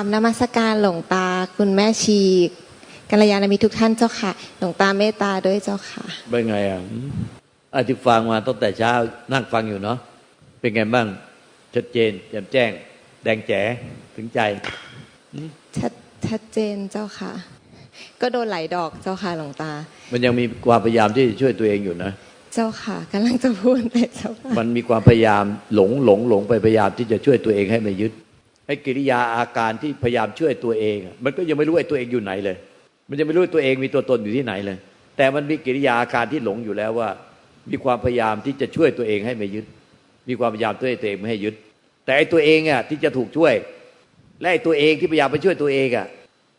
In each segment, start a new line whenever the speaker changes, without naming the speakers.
ราบนมัสการหลวงตา คุณแม่ชีกัลยาณมิตรทุกท่านเจ้าค่ะ หลวงตาเมตตาด้วยเจ้าค่ะ
เป็นไงอะอืมอาที่ฟังมาตั้งแต่เช้านั่งฟังอยู่เนาะเป็นไงบ้าง ชัดเจนแจ่มแจ้ง แดงแจ๋ถึงใจ
ชัดชัดเจนเจ้าค่ะ ก็โดนไหลายดอกเจ้าค่ะหลวงตา
มันยังมีความพยายามที่จะช่วยตัวเองอยู่นะ
เจ้าค่ะกำลังจะพูดเลยเจ้าค่ะ
มันมีความพยายามหลงหลงหลงไปพยายามที่จะช่วยตัวเองให้ไม่ยึด ไอ้กิริยาอาการที่พยายามช่วยตัวเอง มันก็ยังไม่รู้ไอ้ตัวเองอยู่ไหนเลย มันยังไม่รู้ตัวเองมีตัวตนอยู่ที่ไหนเลย แต่มันมีกิริยาอาการที่หลงอยู่แล้วว่า มีความพยายามที่จะช่วยตัวเองให้ไม่ยึด มีความพยายามช่วยตัวเองไม่ให้ยึด แต่ไอ้ตัวเองอะที่จะถูกช่วย และไอ้ตัวเองที่พยายามไปช่วยตัวเองอะ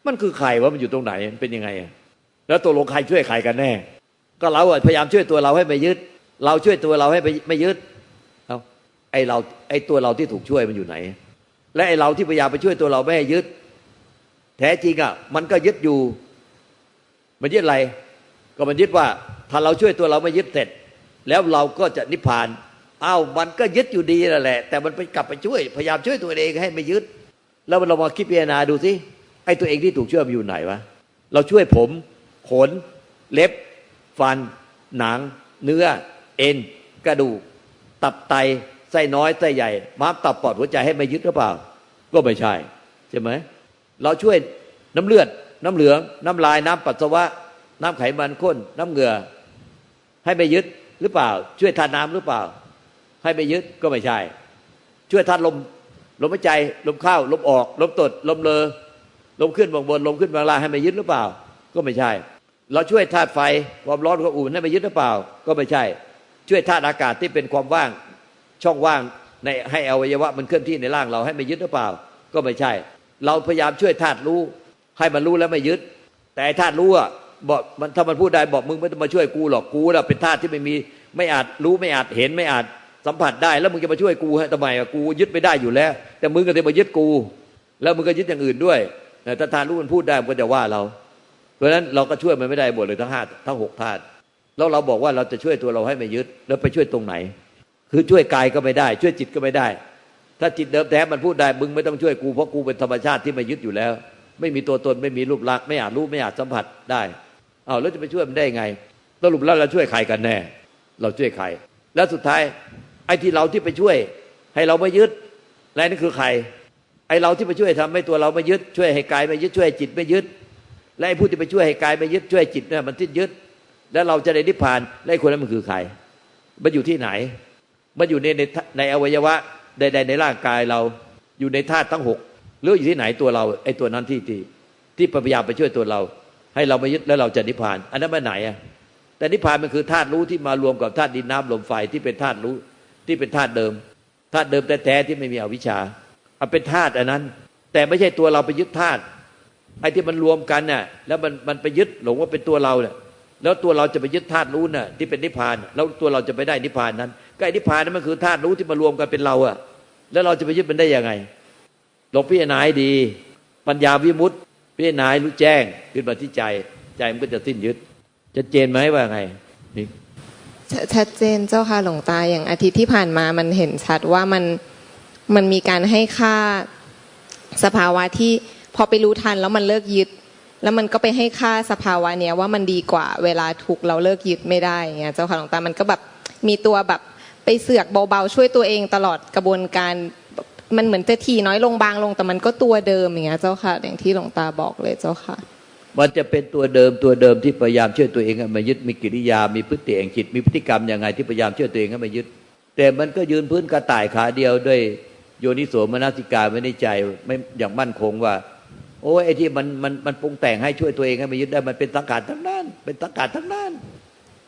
มันคือใครว่ามันอยู่ตรงไหนมันเป็นยังไงอะแล้วตัวลงใครช่วยใครกันแน่ ก็เราอะพยายามช่วยตัวเราให้ไม่ยึด เราช่วยตัวเราให้ไม่ไม่ยึดเอาไอ้เราไอ้ตัวเราที่ถูกช่วยมันอยู่ไหน และไอเราที่พยายามไปช่วยตัวเราไม่ให้ยึด แท้จริงอะมันก็ยึดอยู่ มันยึดอะไร ก็มันยึดว่า ถ้าเราช่วยตัวเราไม่ยึดเสร็จ แล้วเราก็จะนิพพานอ้าวมันก็ยึดอยู่ดีนั่นแหละ แต่มันไปกลับไปช่วย พยายามช่วยตัวเองให้ไม่ยึด แล้วเรามาคิดพิจารณาดูสิไอ้ตัวเองที่ถูกช่วยอยู่ไหนวะเราช่วยผม ขน เล็บ ฟัน หนัง เนื้อ เอ็น กระดูก ตับไต ไส้น้อยไส้ใหญ่ม้ามตับปอดหัวใจให้ไม่ยึดหรือเปล่า ก็ไม่ใช่ใช่ไหมเราช่วยน้ำเลือด น้ำเหลือง น้ำลายน้ำปัสสาวะ น้ำไขมันข้น น้ำเหงื่อ ให้ไม่ยึดหรือเปล่า ช่วยทานน้ำหรือเปล่า ให้ไม่ยึดก็ไม่ใช่ ช่วยทานลมลมหายใจลมเข้าลมออกลมตดลมเลอลมขึ้นบางบนลมขึ้นบางล่างให้ไม่ยึดหรือเปล่า ก็ไม่ใช่ เราช่วยธาตุไฟความร้อนความอุ่นให้ไม่ยึดหรือเปล่า ก็ไม่ใช่ ช่วยธาตุอากาศที่เป็นความว่าง ช่องว่างในให้อวัยวะมันเคลื่อนที่ในร่างเราให้ไม่ยึดหรือเปล่า ก็ไม่ใช่ เราพยายามช่วยธาตุรู้ให้มันรู้แล้วไม่ยึด แต่ธาตุรู้อะบอกมันถ้ามันพูดได้บอกมึงไม่ต้องมาช่วยกูหรอกกูน่ะเป็นธาตุที่ไม่มีไม่อาจรู้ไม่อาจเห็นไม่อาจสัมผัสได้ แล้วมึงจะมาช่วยกูให้ทำไมอะกูยึดไม่ได้อยู่แล้ว แต่มึงก็จะมายึดกู แล้วมึงก็ยึดอย่างอื่นด้วยแต่ถ้าธาตุรู้มันพูดได้มันก็จะว่าเรา เพราะฉะนั้นเราก็ช่วยมันไม่ได้หมดเลยทั้งห้าทั้งหกธาตุแล้วเราบอกว่าเราจะช่วยตัวเราให้ไม่ยึดแล้วไปช่วยตรงไหน คือช่วยกายก็ไม่ได้ ช่วยจิตก็ไม่ได้ ถ้าจิตเดิมแท้มันพูดได้มึงไม่ต้องช่วยกูเพราะกูเป็นธรรมชาติที่ไม่ยึดอยู่แล้ว ไม่มีตัวตนไม่มีรูปลักษณ์ไม่อาจรู้ไม่อาจสัมผัสได้เอาแล้วจะไปช่วยมันได้ไงสรุปแล้วเราช่วยใครกันแน่ เราช่วยใคร แล้วสุดท้ายไอ้ที่เราที่ไปช่วย ให้เราไม่ยึดและนั่นคือใครไอ้เราที่ไปช่วยทำให้ตัวเราไม่ยึดช่วยให้กายไม่ยึดช่วยให้จิตไม่ยึด และไอ้ผู้ที่ไปช่วยให้กายไม่ยึดช่วยจิตเนี่ยมันที่ยึด แล้วเราจะได้นิพพานและไอคนนั้นมันคือใครมันอยู่ที่ไหน มันอยู่ในในในอวัยวะใดๆในร่างกายเราอยู่ในธาตุทั้งหกหรืออยู่ที่ไหนตัวเราไอ้ตัวนั้นที่ที่ที่พยายามไปช่วยตัวเรา ให้เราไม่ยึดแล้วเราจะนิพพาน อันนั้นมันไหนอะแต่นิพพานมันคือธาตุรู้ที่มารวมกับธาตุดินน้ำลมไฟที่เป็นธาตุรู้ที่เป็นธาตุเดิมธาตุเดิมแท้ๆที่ไม่มีอวิชชาเอาเป็นธาตุอันนั้น แต่ไม่ใช่ตัวเราไปยึดธาตุไอ้ที่มันรวมกันน่ะแล้วมันมันไปยึดหลงว่าเป็นตัวเราเนี่ยแล้วตัวเราจะไปยึดธาตุรู้น่ะที่เป็นนิพพาน แล้วตัวเราจะไปได้นิพพานนั้น ก็นิพพานนั้นมันคือธาตุรู้ที่มารวมกันเป็นเราอะแล้วเราจะไปยึดมันได้ยังไงลองพิจารณาให้ดี ปัญญาวิมุตติพิจารณาให้รู้แจ้งขึ้นมาที่ใจ ใจมันก็จะสิ้นยึดจะเจนไหมว่าไงนี่
ชัดเจนเจ้าค่ะหลวงตาอย่างอาทิตย์ที่ผ่านมามันเห็นชัดว่ามันมันมีการให้ค่าสภาวะที่พอไปรู้ทันแล้วมันเลิกยึด แล้วมันก็ไปให้ค่าสภาวะเนี้ยว่ามันดีกว่าเวลาถูกเราเลิกยึดไม่ได้อย่างเงี้ยเจ้าค่ะหลวงตามันก็แบบมีตัวแบบ เสือกเบาๆช่วยตัวเองตลอดกระบวนการมันเหมือนจะทีน้อยลงบางลงแต่มันก็ตัวเดิมอย่างเงี้ยเจ้าค่ะ อย่างที่หลวงตาบอกเลยเจ้าค่ะ
มันจะเป็นตัวเดิมตัวเดิมที่พยายามช่วยตัวเองให้มายึดมีกิริยา มีพฤติแห่งจิตมีพฤติกรรมยังไงที่พยายามช่วยตัวเองให้มายึด แต่มันก็ยืนพื้นกระต่ายขาเดียวด้วยโยนิโสมนสิกาไว้ในใจไม่อย่างมั่นคงว่า โอ้ไอ้ที่มันมันมันปรุงแต่งให้ช่วยตัวเองให้มายึดได้มันเป็นสังขารทั้งนั้น เป็นสังขารทั้งนั้น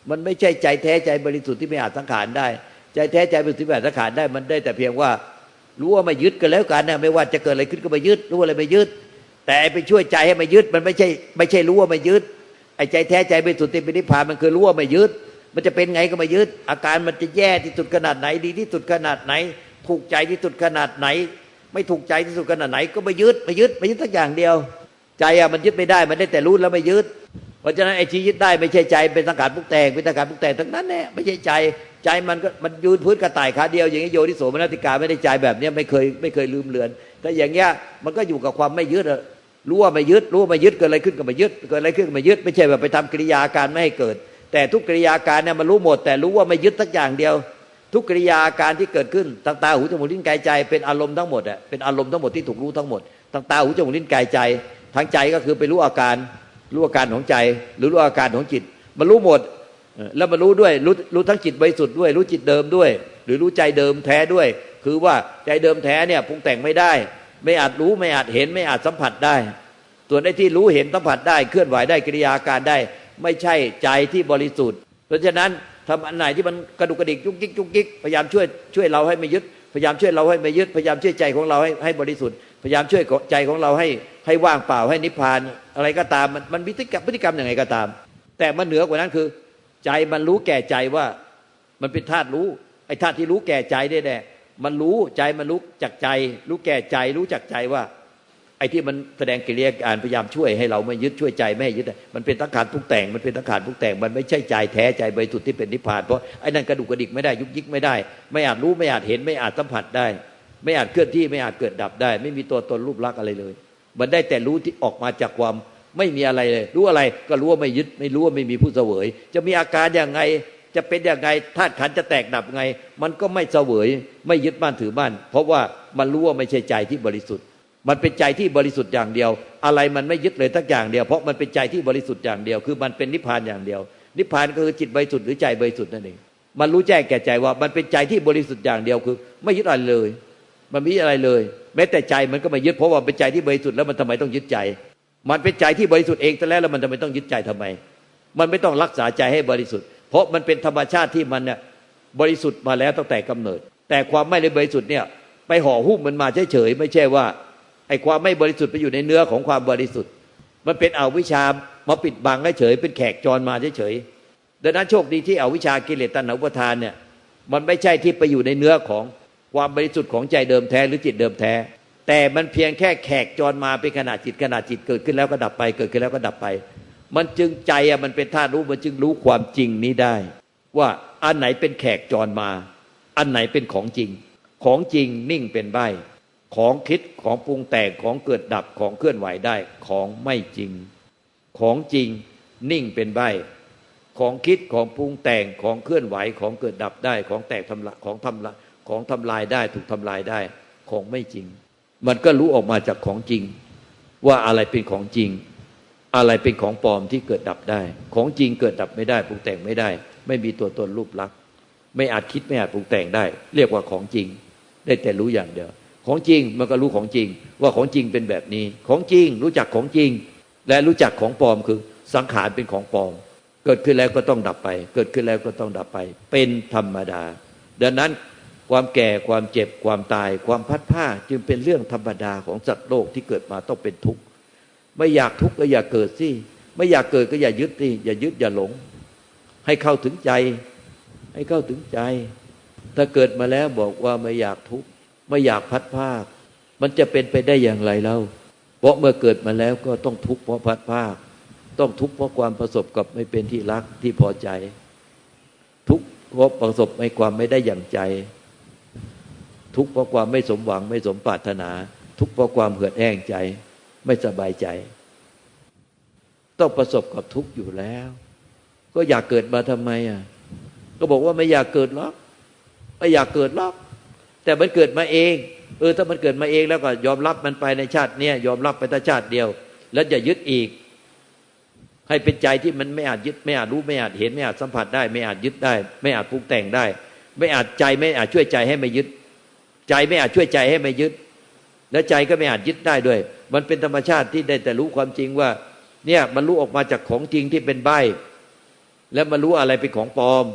มันไม่ใช่ใจแท้ใจบริสุทธิ์ที่ไม่อาจสังขารได้ ใจแท้ใจบริสุทธิ์ที่ไม่อาจสังขารได้มันได้แต่เพียงว่า รู้ว่าไม่ยึดก็แล้วกันนะไม่ว่าจะเกิดอะไรขึ้นก็ไม่ยึด รู้อะไรไม่ยึด แต่ไปช่วยใจให้ไม่ยึด มันไม่ใช่ไม่ใช่รู้ว่าไม่ยึดไอ้ใจแท้ใจบริสุทธิ์ที่เป็นนิพพานมันคือรู้ว่าไม่ยึด มันจะเป็นไงก็ไม่ยึด อาการมันจะแย่ที่สุดขนาดไหน ดีที่สุดขนาดไหน ถูกใจที่สุดขนาดไหน ไม่ถูกใจที่สุดขนาดไหน ก็ไม่ยึดไม่ยึดไม่ยึดสักอย่างเดียว ใจอะมันยึดไม่ได้มันได้แต่รู้แล้วไม่ยึดเพราะฉะนั้นไอ้ที่ยึดได้ไม่ใช่ใจเป็นสังขารปรุงแต่งเป็นสังขารปรุงแต่งทั้งนั้นแน่ไม่ใช่ใจ ใจมันก็มันยืนพื้นกระต่ายขาเดียวอย่างนี้โยนิโสมนติกาไม่ได้ใจแบบนี้ไม่เคยไม่เคยลืมเลือน แต่อย่างเงี้ยมันก็อยู่กับความไม่ยึดอรู้ว่าไม่ยึดรู้ว่าไม่ยึดเกิดอะไรขึ้นก็ไม่ยึดเกิดอะไรขึ้นก็ไม่ยึดไม่ใช่แบบไปทำกิริยาการไม่ให้เกิด แต่ทุกกิริยาการเนี่ยมันรู้หมด แต่รู้ว่าไม่ยึดสักอย่างเดียว ทุกกิริยาการที่เกิดขึ้นทางตาหูจมูกลิ้นกายใจ เป็นอารมณ์ทั้งหมดอะเป็นอารมณ์ทั้งหมดที่ถูกรู้ทั้งหมดทางตาหูจมูกลิ้นกายใจทางใจก็คือไปรู้อาการรู้อาการของใจ หรือรู้อาการของจิต มันรู้หมด แล้วมันรู้ด้วยรู้รู้ทั้งจิตบริสุทธิ์ด้วย รู้จิตเดิมด้วย หรือรู้ใจเดิมแท้ด้วย คือว่าใจเดิมแท้เนี่ยปรุงแต่งไม่ได้ ไม่อาจรู้ไม่อาจเห็นไม่อาจสัมผัสได้ ส่วนไอ้ที่รู้เห็นสัมผัสได้เคลื่อนไหวได้กิริยาการได้ ไม่ใช่ใจที่บริสุทธิ์ เพราะฉะนั้นทำอันไหนที่มันกระดุกกระดิกยุกยิกยุกยิกพยายามช่วยช่วยเราให้ไม่ยึดพยายามช่วยเราให้ไม่ยึดพยายามช่วยใจของเราให้ให้บริสุทธิ์พยายามช่วยใจของเราให้ให้ว่างเปล่าให้นิพพานอะไรก็ตามมันมันพฤติกรรมพฤติกรรมอย่างไงก็ตาม แต่มันเหนือกว่านั้นคือ ใจมันรู้แก่ใจว่า มันเป็นธาตุรู้ ไอ้ธาตุที่รู้แก่ใจได้แน่มันรู้ใจมันรู้จักใจ รู้แก่ใจ รู้จักใจว่า ไอ้ที่มันแสดงกิริยาการพยายามช่วยให้เราไม่ยึดช่วยใจไม่ให้ยึดมันเป็นตั้งขานทุกแต่งมันเป็นตั้งขานทุกแต่งมันไม่ใช่ใจแท้ใจบริสุทธิ์ที่เป็นนิพพานเพราะไอ้นั่นกระดุกกระดิกไม่ได้ยุกยิกไม่ได้ ไม่อาจรู้ไม่อาจเห็นไม่อาจสัมผัสได้ ไม่อาจเคลื่อนที่ไม่อาจเกิดดับได้ ไม่มีตัวตนรูปลักษณ์อะไรเลย มันได้แต่รู้ที่ออกมาจากความ ไม่มีอะไรเลย รู้อะไรก็รู้ว่าไม่ยึด ไม่รู้ว่าไม่มีผู้เสวย จะมีอาการอย่างไง จะเป็นอย่างไงธาตุขันจะแตกดับไง มันก็ไม่เสวย ไม่ยึดบ้านถือบ้าน เพราะว่ามันรู้ว่าไม่ใช่ใจที่บริสุทธิ์ มันเป็นใจที่บริสุทธิ์อย่างเดียว อะไรมันไม่ยึดเลยทักอย่างเดียว เพราะมันเป็นใจที่บริสุทธิ์อย่างเดียว คือมันเป็นนิพพานอย่างเดียว นิพพานก็คือจิตบริสุทธิ์หรือใจบริสุทธิ์นั่นเอง มันรู้แจ้งแก่ใจว่ามันเป็นใจที่บริสุทธิ์อย่างเดียวคือ ไม่ยึดอะไรเลย มันไม่ยึดอะไรเลย แม้แต่ใจมันก็ไม่ยึดเพราะว่าเป็นใจที่บริสุทธิ์แล้วมันทำไมต้องยึดใจ มันเป็นใจที่บริสุทธิ์เองแต่แล้วแล้วมันทำไมต้องยึดใจทำไม มันไม่ต้องรักษาใจให้บริสุทธิ์ เพราะมันเป็นธรรมชาติที่มันเนี่ยบริสุทธิ์มาแล้วตั้งแต่กำเนิด แต่ความไม่บริสุทธิ์เนี่ยไปห่อหุ้มมันมาเฉยๆไม่ใช่ว่าไอ้ความไม่บริสุทธิ์ไปอยู่ในเนื้อของความบริสุทธิ์ มันเป็นอวิชามาปิดบังเฉยเป็นแขกจรมาเฉยๆดังนั้นโชคดีที่อวิชากิเลสตัณหาอุปทานเนี่ยมันไม่ใช่ที่ไปอยู่ในเนื้อของความบริสุทธิ์ของใจเดิมแท้หรือจิตเดิมแท้ แต่มันเพียงแค่แขกจรมาเป็นขณะจิตขณะจิตเกิดขึ้นแล้วก็ดับไป เกิดขึ้นแล้วก็ดับไป มันจึงใจอะมันเป็นธาตุรู้มันจึงรู้ความจริงนี้ได้ ว่าอันไหนเป็นแขกจรมา อันไหนเป็นของจริง ของจริงนิ่งเป็นใบของคิดของปรุงแต่งของเกิดดับของเคลื่อนไหวได้ ของไม่จริง ของจริงนิ่งเป็นใบของคิดของปรุงแต่งของเคลื่อนไหวของเกิดดับได้ ของแตกทำลายของทำลายของทำลายได้ถูกทำลายได้ ของไม่จริง มันก็รู้ออกมาจากของจริง ว่าอะไรเป็นของจริง อะไรเป็นของปลอมที่เกิดดับได้ ของจริงเกิดดับไม่ได้ปรุงแต่งไม่ได้ ไม่มีตัวตนรูปลักษณ์ไม่อาจคิดไม่อาจปรุงแต่งได้ เรียกว่าของจริง ได้แต่รู้อย่างเดียว ของจริงมันก็รู้ของจริง ว่าของจริงเป็นแบบนี้ ของจริงรู้จักของจริง และรู้จักของปลอมคือสังขารเป็นของปลอม เกิดขึ้นแล้วก็ต้องดับไป เกิดขึ้นแล้วก็ต้องดับไป เป็นธรรมดา ดังนั้น ความแก่ความเจ็บความตาย ความพัดผ้าจึงเป็นเรื่องธรรมดาของสัตว์โลกที่เกิดมาต้องเป็นทุกข์ไม่อยากทุกข์ก็อย่าเกิดสิไม่อยากเกิดก็อย่ายึดสิอย่ายึดอย่าหลง ให้เข้าถึงใจ ให้เข้าถึงใจ ถ้าเกิดมาแล้วบอกว่าไม่อยากทุกข์ไม่อยากพัดภามันจะเป็นไปได้อย่างไรเล่าเพราะเมื่อเกิดมาแล้วก็ต้องทุกข์เพราะพัดภาต้องทุกข์เพราะความประสบกับไม่เป็นที่รักที่พอใจ ทุกข์เพราะประสบไม่ความไม่ได้อย่างใจ ทุกข์เพราะความไม่สมหวังไม่สมปรารถนา ทุกข์เพราะความเหือดแห้งใจ ไม่สบายใจ ต้องประสบกับทุกข์อยู่แล้ว ก็อยากเกิดมาทำไมอะก็บอกว่าไม่อยากเกิดหรอกไม่อยากเกิดหรอกแต่มันเกิดมาเอง เออถ้ามันเกิดมาเองแล้วก็ยอมรับมันไปในชาติเนี้ยยอมรับไปแต่ชาติเดียว แล้วอย่ายึดอีก ให้เป็นใจที่มันไม่อาจยึดไม่อาจรู้ไม่อาจเห็น ไม่อาจสัมผัสได้ ไม่อาจยึดได้ ไม่อาจปรุงแต่งได้ ไม่อาจใจไม่อาจช่วยใจให้ไม่ยึด ใจไม่อาจช่วยใจให้ไม่ยึด และใจก็ไม่อาจยึดได้ด้วย มันเป็นธรรมชาติที่ได้แต่รู้ความจริงว่า เนี่ยมันรู้ออกมาจากของจริงที่เป็นใบแล้วมันรู้อะไรเป็นของปลอม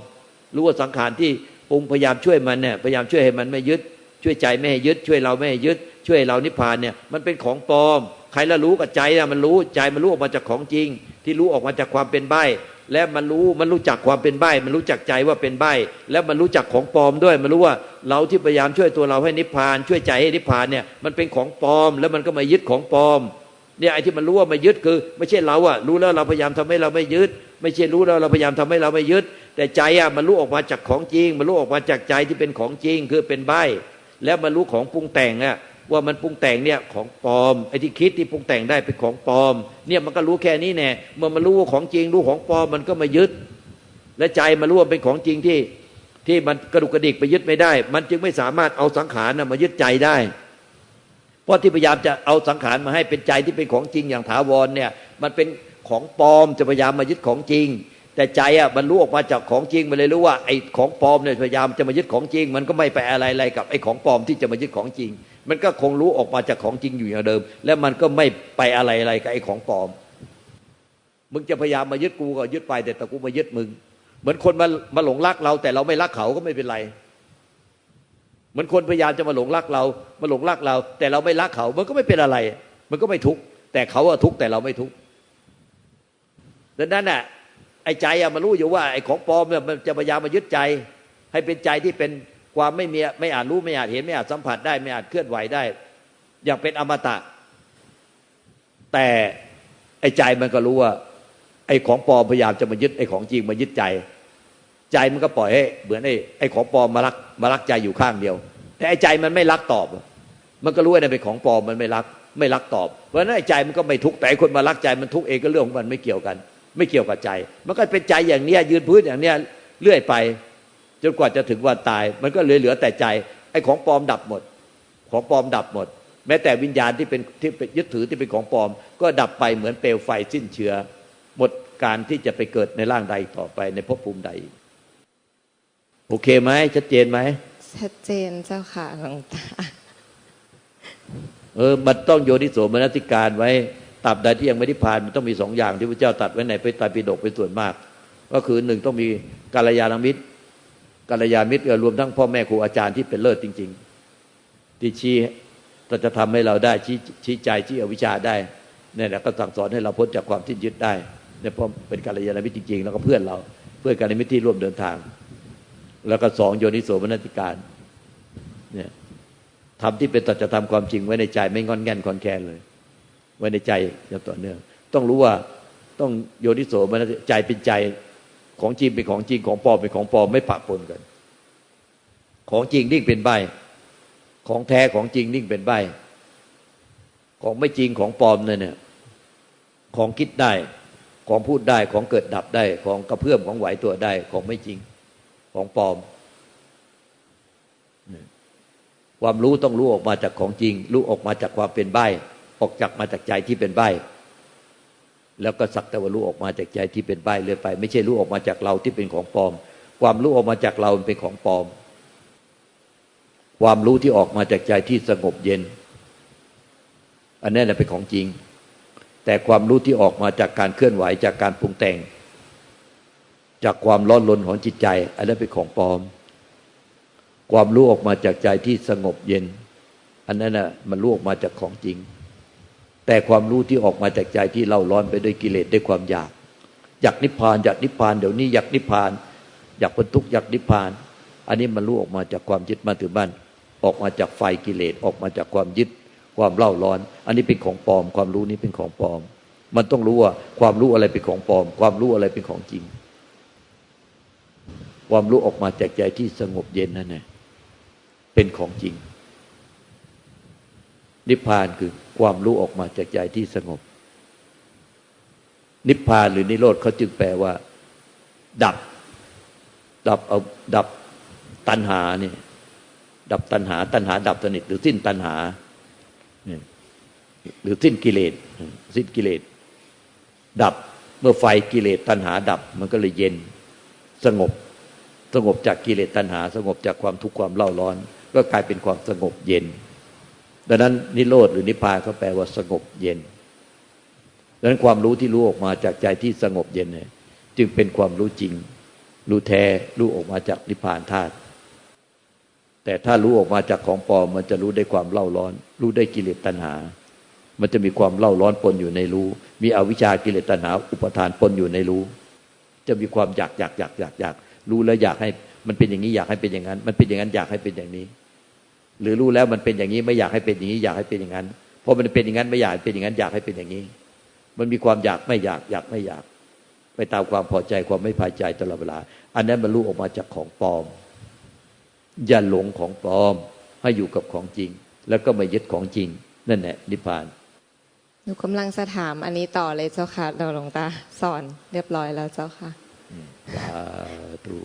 รู้ว่าสังขารที่ปรุงพยายามช่วยมันเนี่ยพยายามช่วยให้มันไม่ยึด ช่วยใจไม่ให้ยึด ช่วยเราไม่ให้ยึด ช่วยเรานิพพานเนี่ยมันเป็นของปลอม ใครละรู้กับใจนะมันรู้ใจมันรู้ออกมาจากของจริง ที่รู้ออกมาจากความเป็นใบ และมันรู้มันรู้จักความเป็นใบมันรู้จักใจว่าเป็นใบแล้วมันรู้จักของปลอมด้วย มันรู้ว่าเราที่พยายามช่วยตัวเราให้นิพพาน ช่วยใจให้นิพพานเนี่ยมันเป็นของปลอม แล้วมันก็มายึดของปลอมเนี่ยไอ้ที่มันรู้ว่าม่ยึดคือ ไม่ใช่เราอะรู้แล้วเราพยายามทำให้เราไม่ยึด ไม่ใช่รู้แล้วเราพยายามทำให้เราไม่ยึด แต่ใจอะมันรู้ออกมาจากของจริง มันรู้ออกมาจากใจที่เป็นของจริงคือเป็นใบแล้วมันรู้ของปรุงแต่งอะ ว่ามันปรุงแต่งเนี่ยของปลอมไอ้ที่คิดที่ปรุงแต่งได้เป็นของปลอม เนี่ยมันก็รู้แค่นี้แน่เมื่อมันรู้ว่าของจริงรู้ของปลอมมันก็มายึด และใจมันรู้ว่าเป็นของจริงที่ที่มันกระดุกกระดิกไปยึดไม่ได้ มันจึงไม่สามารถเอาสังขารมายึดใจได้ เพราะที่พยายามจะเอาสังขารมาให้เป็นใจที่เป็นของจริงอย่างถาวรเนี่ยมันเป็นของปลอมจะพยายามมายึดของจริง แต่ใจอะมันรู้ออกมาจากของจริงมันเลยรู้ว่าไอ้ของปลอมเนี่ยพยายามจะมายึดของจริง มันก็ไม่ไปอะไรอะไรกับไอ้ของปลอมที่จะมายึดของจริง มันก็คงรู้ออกมาจากของจริงอยู่อย่างเดิม และมันก็ไม่ไปอะไรอะไรกับไอ้ของปลอม มึงจะพยายามมายึดกูก็ยึดไปแต่แต่กูมายึดมึง เหมือนคนมามาหลงรักเรา แต่เราไม่รักเขาก็ไม่เป็นไร เหมือนคนพยายามจะมาหลงรักเรา มาหลงรักเรา แต่เราไม่รักเขา มันก็ไม่เป็นอะไร มันก็ไม่ทุกข์แต่เขาอะทุกข์แต่เราไม่ทุกข์ดังนั้นน่ะไอ้ใจอะมันรู้อยู่ว่าไอ้ของปลอมเนี่ยมันจะพยายามมายึดใจ ให้เป็นใจที่เป็น ความไม่มีไม่อาจรู้ไม่อาจเห็นไม่อาจสัมผัสได้ ไม่อาจเคลื่อนไหวได้ อย่างเป็นอมตะ แต่ไอ้ใจมันก็รู้ว่า ไอ้ของปลอมพยายามจะมายึดไอ้ของจริงมายึดใจ ใจมันก็ปล่อยให้เหมือนไอ้ไอ้ของปลอมมารักมารักใจอยู่ข้างเดียว แต่ไอ้ใจมันไม่รักตอบ มันก็รู้ว่านั่นเป็นของปลอมมันไม่รัก ไม่รักตอบเพราะนั้นไอ้ใจมันก็ไม่ทุกข์แต่คนมารักใจมันทุกข์เองก็เรื่องของมันไม่เกี่ยวกัน ไม่เกี่ยวกับใจ มันก็เป็นใจอย่างเนี้ยยืนพื้นอย่างเนี้ยเรื่อยไป จนกว่าจะถึงวันตาย มันก็เหลือเหลือแต่ใจไอ้ของปลอมดับหมด ของปลอมดับหมด แม้แต่วิญญาณที่เป็นที่เป็นยึดถือที่เป็นของปลอม ก็ดับไปเหมือนเปลวไฟสิ้นเชื้อ หมดการที่จะไปเกิดในร่างใดต่อไปในภพภูมิใด โอเคไหมชัดเจนไหม
ชัดเจนเจ้าค่ะหลวงตา
เออมันต้องโยนิโสมนสิการไว้ตราบใดที่ยังไม่ได้ผ่านมันต้องมีสองอย่างที่พระเจ้าตรัดไว้ในพระไตรปิฎกเป็นส่วนมาก ก็คือหนึ่งต้องมีกาลยานมิตร กาลยานมิตรเออรวมทั้งพ่อแม่ครูอาจารย์ที่เป็นเลิศจริง ๆ ที่ชี้จะทำให้เราได้ชี้ชี้ใจชี้อวิชชาได้เนี่ยแหละก็สั่งสอนให้เราพ้นจากความที่ยึดได้เนี่ยเพราะเป็นกาลยานมิตรจริง ๆ แล้วก็เพื่อนเราเพื่อนกาลยานมิตรที่ร่วมเดินทาง แล้วก็สองโยนิโสมนสิการเนี่ยทำที่เป็นตัจธรรมความจริงไว้ในใจไม่งอนแง่นคอนแคนเลย ไว้ในใจอย่างต่อเนื่อง ต้องรู้ว่าต้องโยนิโสมนสิใจเป็นใจ ของจริงเป็นของจริงของปลอมเป็นของปลอมไม่ปะปนกัน ของจริงนิ่งเป็นใบ ของแท้ของจริงนิ่งเป็นใบ ของไม่จริงของปลอมเนี่ยของคิดได้ ของพูดได้ของเกิดดับได้ ของกระเพื่อมของไหวตัวได้ ของไม่จริงของปลอม ความรู้ต้องรู้ออกมาจากของจริง รู้ออกมาจากความเป็นใบ ออกจากมาจากใจที่เป็นใบ แล้วก็สักแต่ว่ารู้ออกมาจากใจที่เป็นใบเลยไป ไม่ใช่รู้ออกมาจากเราที่เป็นของปลอม ความรู้ออกมาจากเราเป็นของปลอม ความรู้ที่ออกมาจากใจที่สงบเย็น อันนี้นแหละเป็นของจริง แต่ความรู้ที่ออกมาจากการเคลื่อนไหวจากการปรุงแต่ง จากความร้อนรนของจิตใจ อันนั้นเป็นของปลอม ความรู้ออกมาจากใจที่สงบเย็น อันนั้นน่ะมันรู้ออกมาจากของจริง แต่ความรู้ที่ออกมาจากใจที่เล่าร้อนไปด้วยกิเลสด้วยความอยาก อยากนิพพานอยากนิพพานเดี๋ยวนี้อยากนิพพาน อยากพ้นทุกข์อยากนิพพาน อันนี้มันรู้ออกมาจากความยึดมาถือบ้านออกมาจากไฟกิเลสออกมาจากความยึดความเล่าร้อน อันนี้เป็นของปลอม ความรู้นี้เป็นของปลอม มันต้องรู้ว่าความรู้อะไรเป็นของปลอม ความรู้อะไรเป็นของจริง ความรู้ออกมาจากใจที่สงบเย็นนั่นแหละเป็นของจริง นิพพานคือ ความรู้ออกมาจากใจที่สงบ นิพพานหรือนิโรธเขาจึงแปลว่า ดับ ดับเอาดับตัณหาเนี่ยดับตัณหา ตัณหา ดับสนิทหรือสิ้นตัณหาเนี่ยหรือสิ้นกิเลสสิ้นกิเลสดับเมื่อไฟกิเลสตัณหาดับ มันก็เลยเย็นสงบ สงบจากกิเลสตัณหา สงบจากความทุกข์ความเล่าร้อน ก็กลายเป็นความสงบเย็น ดังนั้นนิโรธหรือนิพพานเขาแปลว่าสงบเย็นดังนั้นความรู้ที่รู้ออกมาจากใจที่สงบเย็นเนี่ยจึงเป็นความรู้จริง รู้แท้รู้ออกมาจากนิพพานธาตุแต่ถ้ารู้ออกมาจากของปลอมมันจะรู้ได้ความเล่าร้อน รู้ได้กิเลสตัณหา มันจะมีความเล่าร้อนปนอยู่ในรู้ มีอวิชากิเลสตัณหา อุปทานปนอยู่ในรู้ จะมีความอยากอยากอยากอยากอยากรู้แล้วอยากให้ มันเป็นอย่างนี้อยากให้เป็นอย่างนั้น มันเป็นอย่างนั้นอยากให้เป็นอย่างนี้ หรือรู้แล้วมันเป็นอย่างนี้ไม่อยากให้เป็นอย่างนี้ อยากให้เป็นอย่างนั้นเพราะมันเป็นอย่างนั้นไม่อยากให้เป็นอย่างนั้น อยากให้เป็นอย่างนี้ มันมีความอยากไม่อยากอยากไม่อยาก ไปตามความพอใจความไม่พอใจตลอดเวลา อันนั้นบรรลุออกมาจากของปลอม อย่าหลงของปลอม ให้อยู่กับของจริง แล้วก็ไม่ยึดของจริง นั่นแหละนิพพาน
หนูกำลังจะถามอันนี้ต่อเลยเจ้าค่ะเราหลวงตาสอนเรียบร้อยแล้วเจ้าค่ะ
สาธุ